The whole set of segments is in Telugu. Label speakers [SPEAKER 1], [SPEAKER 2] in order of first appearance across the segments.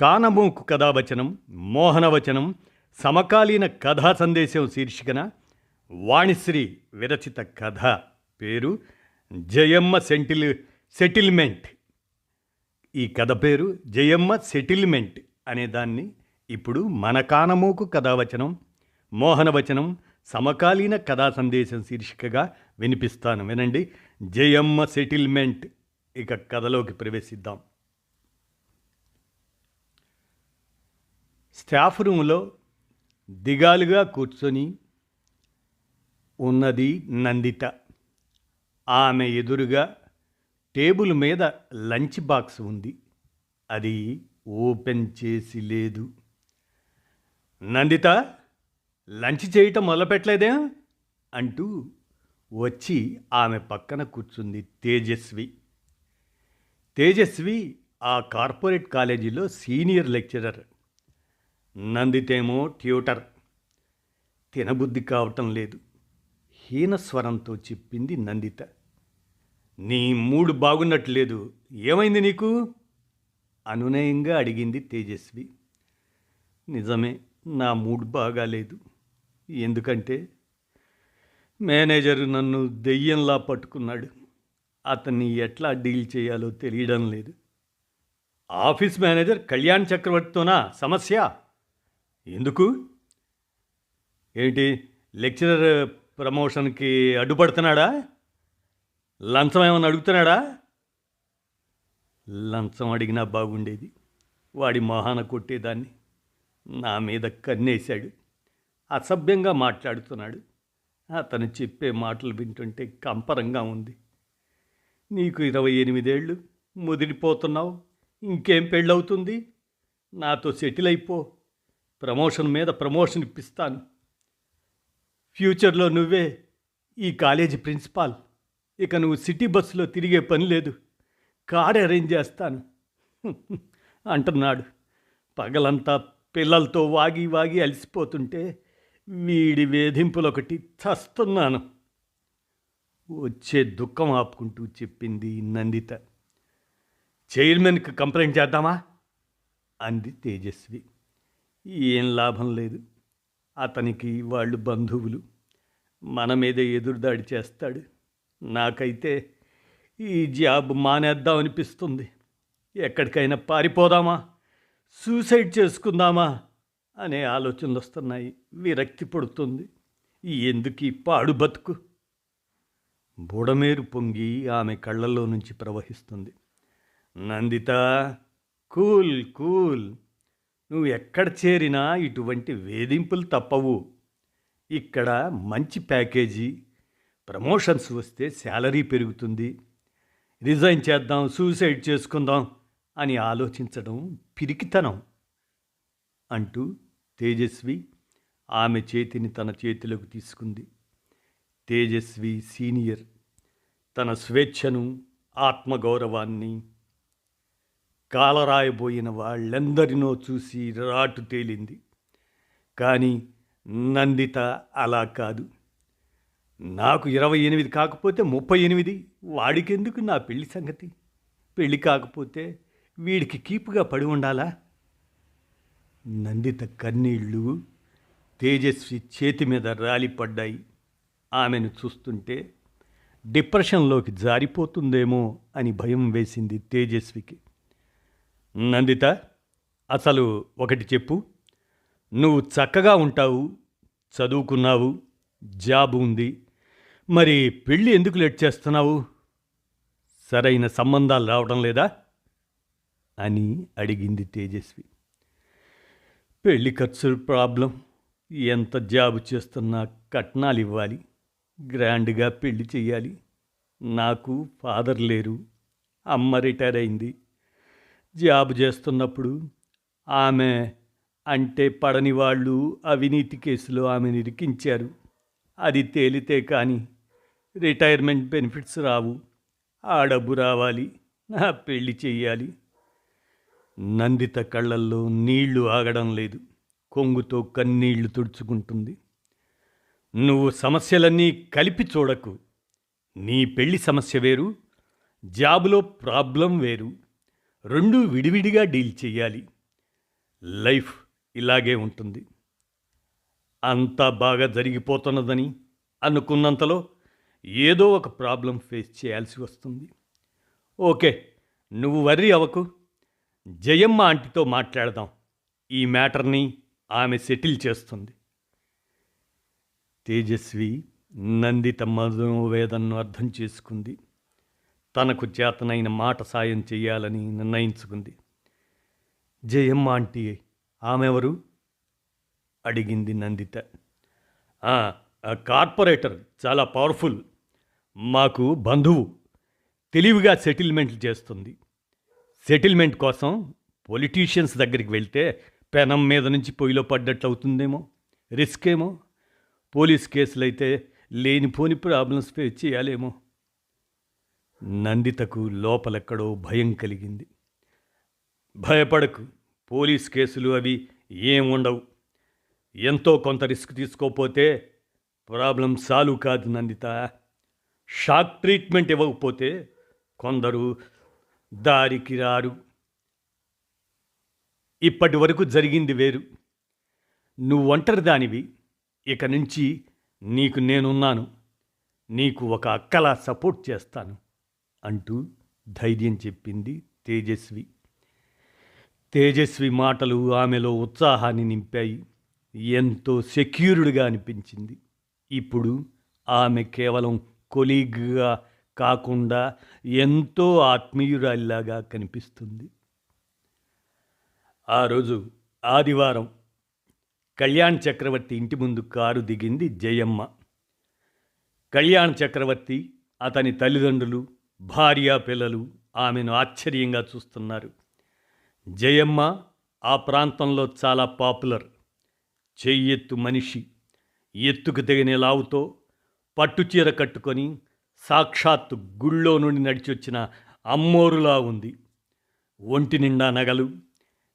[SPEAKER 1] కానమూకు కథావచనం మోహనవచనం సమకాలీన కథా సందేశం శీర్షికన వాణిశ్రీ విరచిత కథ పేరు జయమ్మ సెంటిల్ సెటిల్మెంట్. ఈ కథ పేరు జయమ్మ సెటిల్మెంట్ అనే దాన్ని ఇప్పుడు మన కానమోకు కథావచనం మోహనవచనం సమకాలీన కథా సందేశం శీర్షికగా వినిపిస్తాను. వినండి జయమ్మ సెటిల్మెంట్. ఇక కథలోకి ప్రవేశిద్దాం. స్టాఫ్ రూమ్లో దిగాలుగా కూర్చొని ఉన్నది నందిత. ఆమె ఎదురుగా టేబుల్ మీద లంచ్ బాక్స్ ఉంది. అది ఓపెన్ చేసి లేదు. నందిత లంచ్ చేయటం మొదలుపెట్టలేదే? అంటూ వచ్చి ఆమె పక్కన కూర్చుంది తేజస్వి. తేజస్వి ఆ కార్పొరేట్ కాలేజీలో సీనియర్ లెక్చరర్. నందితేమో ట్యూటర్. తినబుద్ధి కావటం లేదు. హీనస్వరంతో చెప్పింది నందిత. నీ మూడు బాగున్నట్లేదు. ఏమైంది నీకు? అనునయంగా అడిగింది తేజస్వి. నిజమే నా మూడ్ బాగాలేదు. ఎందుకంటే మేనేజర్ నన్ను దెయ్యంలా పట్టుకున్నాడు. అతన్ని ఎట్లా డీల్ చేయాలో తెలియడం లేదు. ఆఫీస్ మేనేజర్ కళ్యాణ్ చక్రవర్తితోనా? సమస్య? ఎందుకు? ఏంటి లెక్చరర్ ప్రమోషన్కి అడ్డుపడుతున్నాడా? లంచం ఏమైనా అడుగుతున్నాడా? లంచం అడిగినా బాగుండేది. వాడి మొహాన కొట్టేదాన్ని. నా మీద కన్నేశాడు. అసభ్యంగా మాట్లాడుతున్నాడు. అతను చెప్పే మాటలు వింటుంటే కంపరంగా ఉంది. నీకు ఇరవై ఎనిమిదేళ్ళు. ముదిరిపోతున్నావు. ఇంకేం పెళ్ళవుతుంది? నాతో సెటిల్ అయిపో. ప్రమోషన్ మీద ప్రమోషన్ ఇప్పిస్తాను. ఫ్యూచర్లో నువ్వే ఈ కాలేజీ ప్రిన్సిపాల్. ఇక నువ్వు సిటీ బస్సులో తిరిగే పని లేదు. కార్ అరేంజ్ చేస్తాను. అంటున్నాడు. పగలంతా పిల్లలతో వాగి వాగి అలసిపోతుంటే వీడి వేధింపులొకటి చస్తున్నాను. వచ్చే దుఃఖం ఆపుకుంటూ చెప్పింది నందిత. చైర్మన్కి కంప్లైంట్ చేద్దామా? అంది తేజస్వి. ఏం లాభం లేదు. అతనికి వాళ్ళు బంధువులు. మన మీద ఎదురుదాడి చేస్తాడు. నాకైతే ఈ జాబ్ మానేద్దాం అనిపిస్తుంది. ఎక్కడికైనా పారిపోదామా? సూసైడ్ చేసుకుందామా? అనే ఆలోచనలు వస్తున్నాయి విరక్తి పడుతుంది. ఎందుకు ఈ పాడు బతుకు? బుడమేరు పొంగి ఆమె కళ్ళల్లో నుంచి ప్రవహిస్తుంది. Nandita cool cool. నువ్వు ఎక్కడ చేరినా ఇటువంటి వేధింపులు తప్పవు. ఇక్కడ మంచి ప్యాకేజీ ప్రమోషన్స్ వస్తే శాలరీ పెరుగుతుంది. రిజైన్ చేద్దాం సూసైడ్ చేసుకుందాం అని ఆలోచించడం పిరికితనం అంటూ తేజస్వి ఆమె చేతిని తన చేతిలోకి తీసుకుంది. తేజస్వి సీనియర్ తన స్వేచ్ఛను ఆత్మగౌరవాన్ని కాలరాయబోయిన వాళ్ళందరినో చూసి రాటు తేలింది. కానీ నందిత అలా కాదు. నాకు ఇరవై ఎనిమిది కాకపోతే ముప్పై ఎనిమిది వాడికెందుకు నా పెళ్ళి సంగతి? పెళ్ళి కాకపోతే వీడికి కీపుగా పడి ఉండాలా? నందిత కన్నీళ్ళు తేజస్వి చేతి మీద రాలిపడ్డాయి. ఆమెను చూస్తుంటే డిప్రెషన్లోకి జారిపోతుందేమో అని భయం వేసింది తేజస్వికి. నందిత అసలు ఒకటి చెప్పు. నువ్వు చక్కగా ఉంటావు చదువుకున్నావు జాబ్ ఉంది. మరి పెళ్ళి ఎందుకు లేట్ చేస్తున్నావు? సరైన సంబంధాలు రావడం లేదా? అని అడిగింది తేజస్వి. పెళ్ళి ఖర్చు ప్రాబ్లం. ఎంత జాబ్ చేస్తున్నా కట్నాలు ఇవ్వాలి. గ్రాండ్గా పెళ్ళి చెయ్యాలి నాకు ఫాదర్ లేరు. అమ్మ రిటైర్ అయింది. జాబ్ చేస్తున్నప్పుడు ఆమె అంటే పడని వాళ్ళు అవినీతి కేసులో ఆమెను ఇరికించారు అది తేలితే కానీ రిటైర్మెంట్ బెనిఫిట్స్ రావు. ఆ డబ్బు రావాలి. నా పెళ్ళి చెయ్యాలి. నందిత కళ్ళల్లో నీళ్ళు ఆగడం లేదు. కొంగుతో కన్నీళ్ళు తుడుచుకుంటుంది. నువ్వు సమస్యలన్నీ కలిపి చూడకు. నీ పెళ్ళి సమస్య వేరు. జాబులో ప్రాబ్లం వేరు. రెండూ విడివిడిగా డీల్ చేయాలి లైఫ్ ఇలాగే ఉంటుంది. అంతా బాగా జరిగిపోతున్నదని అనుకున్నంతలో ఏదో ఒక ప్రాబ్లం ఫేస్ చేయాల్సి వస్తుంది. ఓకే నువ్వు వర్రీ అవ్వకు. జయమ్మ ఆంటీతో మాట్లాడదాం. ఈ మ్యాటర్ని ఆమె సెటిల్ చేస్తుంది. తేజస్వి నందిత మనోవేదనను అర్థం చేసుకుంది. తనకు చేతనైన మాట సాయం చేయాలని నిర్ణయించుకుంది. జయమ్మ ఆంటీ ఆమెవరు? అడిగింది నందిత. కార్పొరేటర్ చాలా పవర్ఫుల్. మాకు బంధువు. తెలివిగా సెటిల్మెంట్లు చేస్తుంది. సెటిల్మెంట్ కోసం పొలిటీషియన్స్ దగ్గరికి వెళ్తే పెనం మీద నుంచి పొయ్యిలో పడ్డట్లు అవుతుందేమో? రిస్క్ ఏమో పోలీస్ కేసులైతే లేనిపోని ప్రాబ్లమ్స్ ఫేస్ చేయాలేమో? నందితకు లోపలెక్కడో భయం కలిగింది. భయపడకు పోలీస్ కేసులు అవి ఏం ఉండవు. ఎంతో కొంత రిస్క్ తీసుకోపోతే ప్రాబ్లం సాల్వ్ కాదు నందిత. షాక్ ట్రీట్మెంట్ ఇవ్వకపోతే కొందరు దారికి రారు. ఇప్పటి వరకు జరిగింది వేరు. నువ్వు ఒంటరి దానివి ఇక నుంచి నీకు నేనున్నాను. నీకు ఒక అక్కలా సపోర్ట్ చేస్తాను. అంటూ ధైర్యం చెప్పింది తేజస్వి. తేజస్వి మాటలు ఆమెలో ఉత్సాహాన్ని నింపాయి. ఎంతో సెక్యూర్డ్గా అనిపించింది. ఇప్పుడు ఆమె కేవలం కొలీగ్గా కాకుండా ఎంతో ఆత్మీయురాలిలాగా కనిపిస్తుంది. ఆ రోజు ఆదివారం కళ్యాణ్ చక్రవర్తి ఇంటి ముందు కారు దిగింది జయమ్మ. కళ్యాణ్ చక్రవర్తి అతని తల్లిదండ్రులు భార్య పిల్లలు ఆమెను ఆశ్చర్యంగా చూస్తున్నారు. జయమ్మ ఆ ప్రాంతంలో చాలా పాపులర్. చెయ్యెత్తు మనిషి. ఎత్తుకు తెగిన లావుతో పట్టుచీర కట్టుకొని సాక్షాత్తు గుళ్ళో నుండి నడిచొచ్చిన అమ్మోరులా ఉంది. ఒంటి నిండా నగలు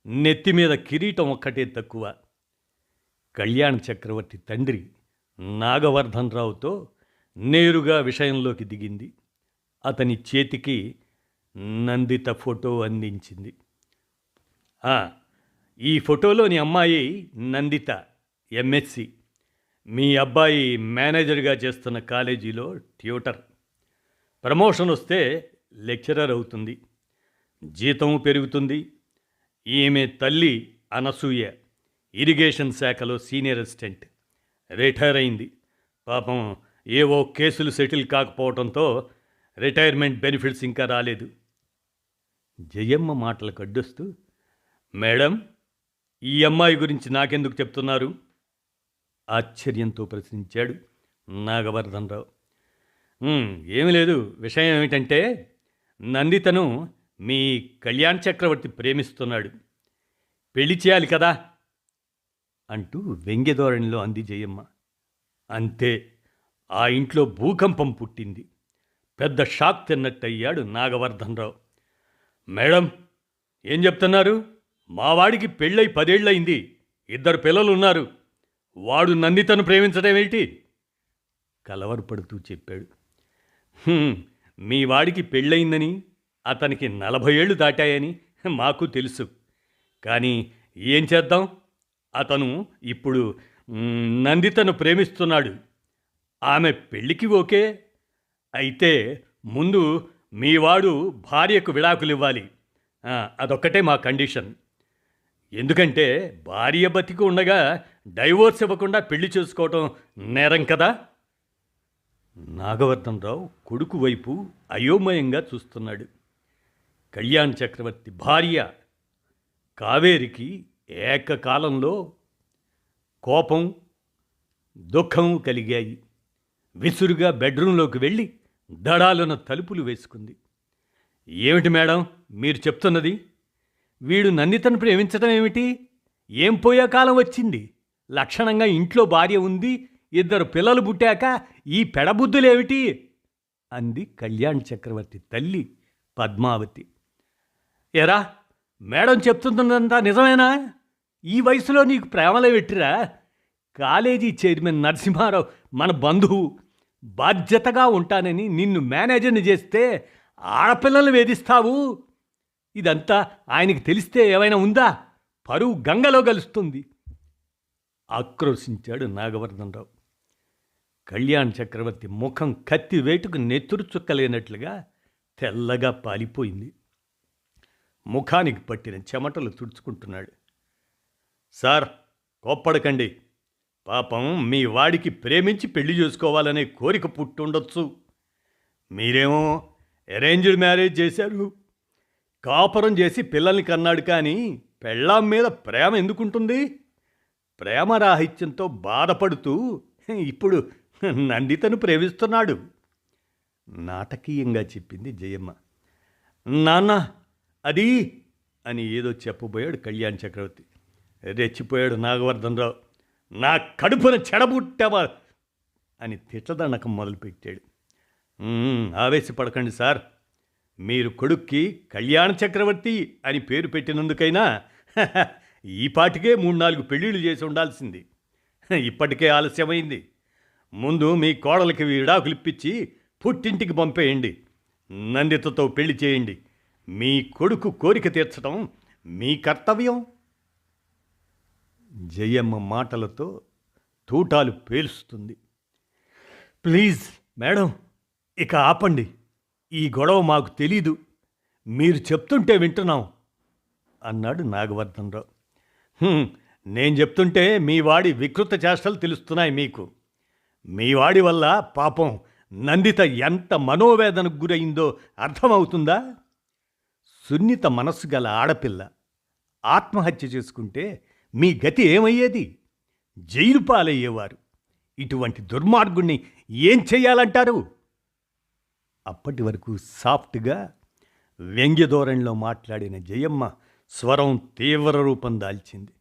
[SPEAKER 1] నెత్తి మీద కిరీటం ఒక్కటే తక్కువ. కళ్యాణ చక్రవర్తి తండ్రి నాగవర్ధన్ రావుతో నేరుగా విషయంలోకి దిగింది. అతని చేతికి నందిత ఫోటో అందించింది. ఈ ఫోటోలోని అమ్మాయి నందిత ఎంఎస్సి. మీ అబ్బాయి మేనేజర్గా చేస్తున్న కాలేజీలో ట్యూటర్. ప్రమోషన్ వస్తే లెక్చరర్ అవుతుంది. జీతం పెరుగుతుంది. ఈమె తల్లి అనసూయ ఇరిగేషన్ శాఖలో సీనియర్ అసిస్టెంట్. రిటైర్ అయింది. పాపం ఏవో కేసులు సెటిల్ కాకపోవడంతో రిటైర్మెంట్ బెనిఫిట్స్ ఇంకా రాలేదు. జయమ్మ మాటలకు అడ్డొస్తూ మేడం ఈ అమ్మాయి గురించి నాకెందుకు చెప్తున్నారు? ఆశ్చర్యంతో ప్రశ్నించాడు నాగవర్ధన్ రావు ఏమీ లేదు. విషయం ఏమిటంటే నందితను మీ కళ్యాణ్ చక్రవర్తి ప్రేమిస్తున్నాడు. పెళ్ళి చేయాలి కదా? అంటూ వ్యంగ్యధోరణిలో అంది జయమ్మ. అంతే. ఆ ఇంట్లో భూకంపం పుట్టింది. పెద్ద షాక్ తిన్నట్టయ్యాడు నాగవర్ధన్ రావు మేడం ఏం చెప్తున్నారు? మావాడికి పెళ్ళై పదేళ్ళయింది. ఇద్దరు పిల్లలు ఉన్నారు వాడు నందితను ప్రేమించడం కలవరపడుతూ చెప్పాడు. మీ వాడికి పెళ్ళయిందని అతనికి నలభై ఏళ్ళు దాటాయని మాకు తెలుసు. కానీ ఏం చేద్దాం? అతను ఇప్పుడు నందితను ప్రేమిస్తున్నాడు. ఆమె పెళ్ళికి ఓకే అయితే ముందు మీ వాడు భార్యకు విడాకులు ఇవ్వాలి అదొక్కటే మా కండిషన్. ఎందుకంటే భార్య బతికి ఉండగా డైవోర్స్ ఇవ్వకుండా పెళ్ళి చేసుకోవటం నేరం కదా? నాగవర్ధనరావు కొడుకు వైపు అయోమయంగా చూస్తున్నాడు. కళ్యాణ్ చక్రవర్తి భార్య కావేరికి ఏకకాలంలో కోపం దుఃఖం కలిగాయి. విసురుగా బెడ్రూంలోకి వెళ్ళి దడాలున తలుపులు వేసుకుంది. ఏమిటి మేడం? మీరు చెప్తున్నది? వీడు నన్నితను ప్రేమించడం ఏమిటి? ఏం పోయే కాలం వచ్చింది? లక్షణంగా ఇంట్లో భార్య ఉంది ఇద్దరు పిల్లలు పుట్టాక ఈ పెడబుద్ధులేమిటి అంది కళ్యాణ్ చక్రవర్తి తల్లి పద్మావతి. ఎరా మేడం చెప్తుందంతా నిజమేనా? ఈ వయసులో నీకు ప్రేమలో పెట్టిరా? కాలేజీ చైర్మన్ నరసింహారావు మన బంధువు. బాధ్యతగా ఉంటానని నిన్ను మేనేజర్ని చేస్తే ఆడపిల్లలు వేధిస్తావు. ఇదంతా ఆయనకి తెలిస్తే ఏమైనా ఉందా? పరువు గంగలో కలుస్తుంది ఆక్రోశించాడు నాగవర్ధనరావు. కళ్యాణ్ చక్రవర్తి ముఖం కత్తి వేటుకు నెత్తురు చుక్కలేనట్లుగా తెల్లగా పాలిపోయింది. ముఖానికి పట్టిన చెమటలు తుడుచుకుంటున్నాడు. సార్ కోప్పడకండి. పాపం మీ వాడికి ప్రేమించి పెళ్ళి చేసుకోవాలనే కోరిక పుట్టుండొచ్చు. మీరేమో అరేంజ్డ్ మ్యారేజ్ చేశారు. కాపురం చేసి పిల్లల్ని కన్నాడు కానీ పెళ్ళాం మీద ప్రేమ ఎందుకుంటుంది? ప్రేమ రాహిత్యంతో బాధపడుతూ ఇప్పుడు నందితను ప్రేమిస్తున్నాడు. నాటకీయంగా చెప్పింది జయమ్మ. నాన్న అది అని ఏదో చెప్పబోయాడు కళ్యాణ్ చక్రవర్తి. రెచ్చిపోయాడు నాగవర్ధనరావు. నా కడుపున చెడబుట్టావా అని తిట్టదనకం మొదలుపెట్టాడు. ఆవేశపడకండి సార్. మీరు కొడుక్కి కళ్యాణ చక్రవర్తి అని పేరు పెట్టినందుకైనా ఈ పాటికే మూడు నాలుగు పెళ్ళిళ్ళు చేసి ఉండాల్సింది. ఇప్పటికే ఆలస్యమైంది. ముందు మీ కోడలికి విడాకులు ఇప్పించి పుట్టింటికి పంపేయండి. నందితతో పెళ్ళి చేయండి. మీ కొడుకు కోరిక తీర్చడం మీ కర్తవ్యం. జయమ్మ మాటలతో తూటాలు పేలుస్తుంది. ప్లీజ్ మేడం ఇక ఆపండి. ఈ గొడవ మాకు తెలీదు. మీరు చెప్తుంటే వింటున్నాం అన్నాడు నాగవర్ధనరావు. నేను చెప్తుంటే మీ వాడి వికృత చేష్టలు తెలుస్తున్నాయి మీకు. మీ వాడి వల్ల పాపం నందిత ఎంత మనోవేదనకు గురైందో అర్థమవుతుందా? సున్నిత మనస్సు గల ఆడపిల్ల ఆత్మహత్య చేసుకుంటే మీ గతి ఏమయ్యేది? జైలు పాలయ్యేవారు. ఇటువంటి దుర్మార్గుణ్ణి ఏం చేయాలంటారు అప్పటి వరకు సాఫ్ట్గా వ్యంగ్య ధోరణిలో మాట్లాడిన జయమ్మ స్వరం తీవ్ర రూపం దాల్చింది.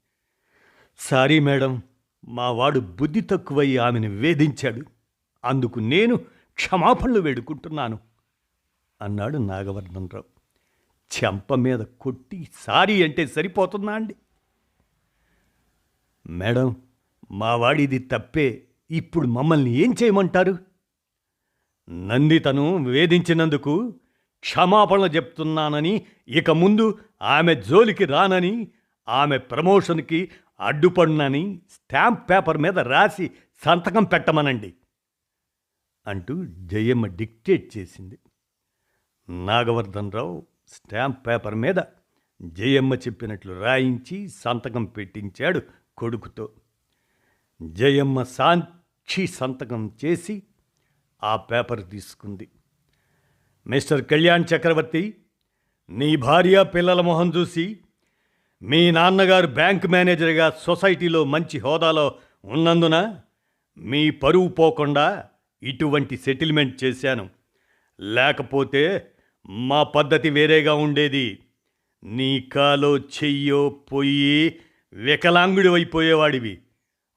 [SPEAKER 1] సారీ మేడం మా వాడు బుద్ధి తక్కువై ఆమెను వేధించాడు. అందుకు నేను క్షమాపణలు వేడుకుంటున్నాను అన్నాడు నాగవర్ధనరావు. చెంప మీద కొట్టి సారీ అంటే సరిపోతుందా అండి? మేడం మా వాడిది తప్పే. ఇప్పుడు మమ్మల్ని ఏం చేయమంటారు? నందితను వేధించినందుకు క్షమాపణలు చెప్తున్నానని ఇక ముందు ఆమె జోలికి రానని ఆమె ప్రమోషన్కి అడ్డుపడినని స్టాంప్ పేపర్ మీద రాసి సంతకం పెట్టమనండి అంటూ జయమ్మ డిక్టేట్ చేసింది. నాగవర్ధనరావు స్టాంప్ పేపర్ మీద జయమ్మ చెప్పినట్లు రాయించి సంతకం పెట్టించాడు కొడుకుతో జయమ్మ సాక్షి సంతకం చేసి ఆ పేపర్ తీసుకుంది. మిస్టర్ కళ్యాణ్ చక్రవర్తి నీ భార్య పిల్లల మొహం చూసి మీ నాన్నగారు బ్యాంక్ మేనేజర్గా సొసైటీలో మంచి హోదాలో ఉన్నందున మీ పరువు పోకుండా ఇటువంటి సెటిల్మెంట్ చేశాను. లేకపోతే మా పద్ధతి వేరేగా ఉండేది. నీ కాలో చెయ్యో పొయ్యి వికలాంగుడి అయిపోయేవాడివి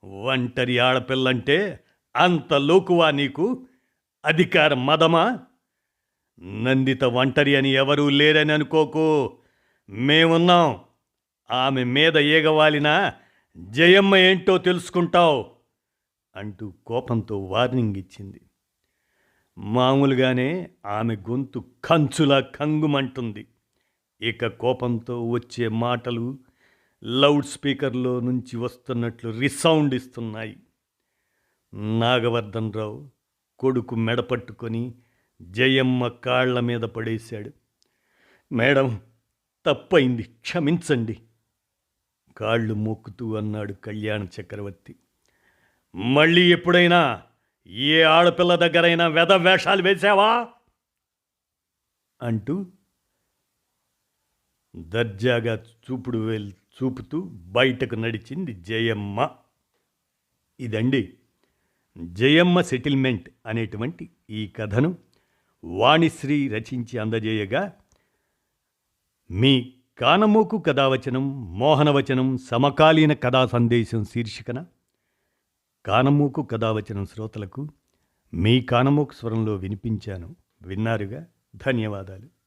[SPEAKER 1] ఒంటరి ఆడపిల్లంటే అంత లోకువా నీకు? అధికార మదమా? నందిత ఒంటరి అని ఎవరూ లేరని అనుకోకు. మేమున్నాం. ఆమె మీద ఏగవాలినా జయమ్మ ఏంటో తెలుసుకుంటావు అంటూ కోపంతో వార్నింగ్ ఇచ్చింది. మామూలుగానే ఆమె గొంతు కంచులా కంగుమంటుంది. ఇక కోపంతో వచ్చే మాటలు లౌడ్ స్పీకర్లో నుంచి వస్తున్నట్లు రిసౌండ్ ఇస్తున్నాయి. నాగవర్ధన్ రావు కొడుకు మెడపట్టుకొని జయమ్మ కాళ్ళ మీద పడేశాడు. మేడం తప్పైంది క్షమించండి. కాళ్ళు మొక్కుతూ అన్నాడు కళ్యాణ చక్రవర్తి. మళ్ళీ ఎప్పుడైనా ఏ ఆడపిల్ల దగ్గరైనా వెద వేషాలు వేసావా అంటూ దర్జాగా చూపుడు వెళ్తూ చూపుతూ బయటకు నడిచింది జయమ్మ. ఇదండి జయమ్మ సెటిల్మెంట్ అనేటువంటి ఈ కథను వాణిశ్రీ రచించి అందజేయగా మీ కానమోకు కథావచనం మోహనవచనం సమకాలీన కథా సందేశం శీర్షికన. కానమోకు కథావచనం శ్రోతలకు మీ కానమోకు స్వరంలో వినిపించాను. విన్నారుగా? ధన్యవాదాలు.